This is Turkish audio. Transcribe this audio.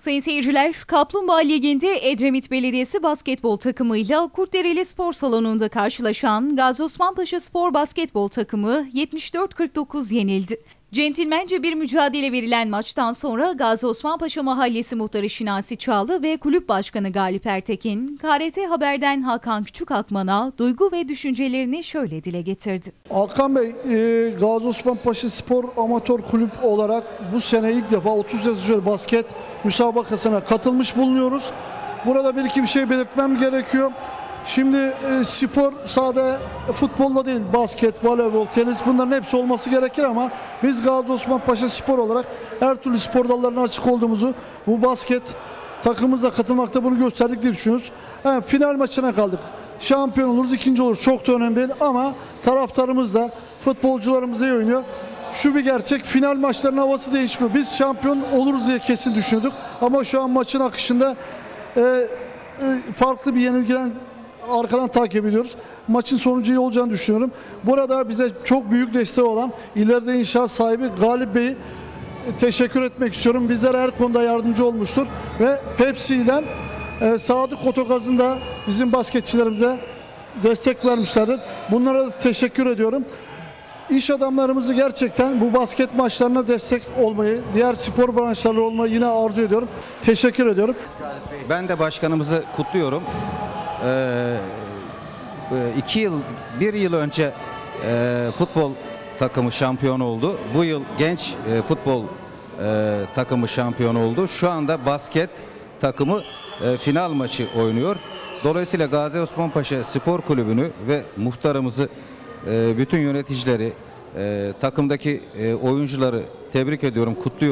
Sayın seyirciler, Kaplumbağa Ligi'nde Edremit Belediyesi basketbol takımıyla Kurtdereli Spor Salonu'nda karşılaşan Gazi Osman Spor basketbol takımı 74-49 yenildi. Centilmence bir mücadele verilen maçtan sonra Gazi Osman Mahallesi Muhtarı Şinasi Çağlı ve Kulüp Başkanı Galip Ertekin, KRT Haber'den Hakan Küçük Akman'a duygu ve düşüncelerini şöyle dile getirdi. Hakan Bey, e, Gazi Osman Spor Amatör Kulüp olarak bu sene ilk defa 30 yaş üzeri basket müsabakasına katılmış bulunuyoruz. Burada bir iki bir şey belirtmem gerekiyor. Şimdi e, spor sade futbolla değil, basket, voleybol, tenis bunların hepsi olması gerekir ama biz Gazi Osman Paşa Spor olarak her türlü spor dallarına açık olduğumuzu bu basket takımımızla katılmakta bunu gösterdik diye düşünüyoruz. Evet, final maçına kaldık. Şampiyon oluruz, ikinci oluruz. Çok da önemli değil ama taraftarımız da futbolcularımız iyi oynuyor. Şu bir gerçek final maçlarının havası değişiyor. Biz şampiyon oluruz diye kesin düşünüyorduk. Ama şu an maçın akışında e, e, farklı bir yenilgiden arkadan takip ediyoruz. Maçın sonucu iyi olacağını düşünüyorum. Burada bize çok büyük destek olan ileride inşaat sahibi Galip Bey'i teşekkür etmek istiyorum. Bizlere her konuda yardımcı olmuştur. Ve Pepsi ile e, Sadık Otogaz'ın da bizim basketçilerimize destek vermişlerdir. Bunlara da teşekkür ediyorum. İş adamlarımızı gerçekten bu basket maçlarına destek olmayı, diğer spor branşlarıyla olmayı yine arzu ediyorum. Teşekkür ediyorum. Ben de başkanımızı kutluyorum. Ee, e, iki yıl, bir yıl önce e, futbol takımı şampiyon oldu. Bu yıl genç e, futbol takımı şampiyon oldu. Şu anda basket takımı final maçı oynuyor. Dolayısıyla Gazi Osman Paşa Spor Kulübü'nü ve muhtarımızı, bütün yöneticileri, takımdaki oyuncuları tebrik ediyorum, kutluyorum.